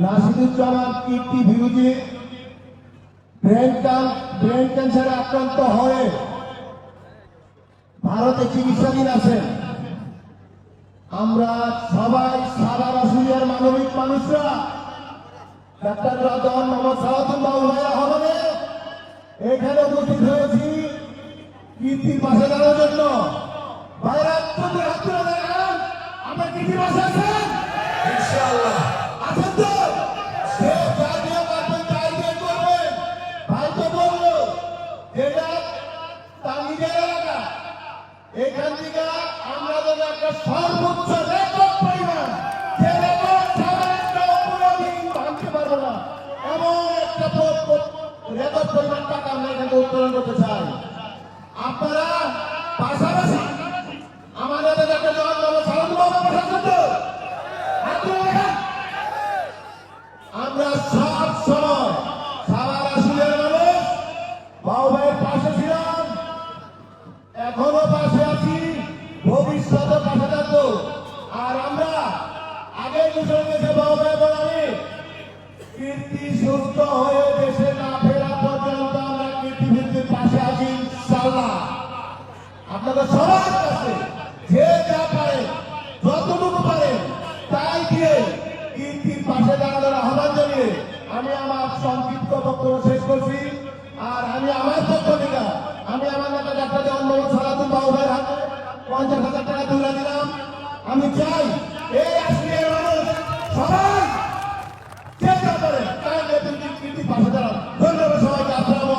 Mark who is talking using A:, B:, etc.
A: নাসিরুজ্জামান কীর্তি বিরোধী ব্রেন ক্যান্সারে আক্রান্ত হয়ে ভারতে চিকিৎসাধীন আছেন। আমরা সবাই সারা মানবিক মানুষরা ডাক্তার মোহাম্মদ এখানে উপস্থিত হয়েছি কীর্তির পাশে জন্য। দেখান। আমরা কীর্তির পাশে আছেন? এখান থেকে আমরা একটা ভাঙতে পারব না। এমন একটা পরিমাণ টাকা আমরা করতে চাই। আপনারা আমাদের একটা। আমরা সব সময় সারা রাসুলের মানুষ বাবু ভাইয়ের পাশে ছিলাম। যে যা পারে তাই দিয়ে কীর্তির পাশে দাঁড়ানোর আহ্বান জানিয়ে আমি আমার সংক্ষিপ্ত বক্তব্য করছি। আর আমি আমার পক্ষ থেকে, আমি আমার নেতা ডাক্তার দেওয়ান পঞ্চাশ হাজার টাকা তুলে দিলাম। আমি চাই এই আজকের মানুষ সবাই চেষ্টা করে। তাই দাঁড়ান ধন্যবাদ সবাইকে। আসসালামু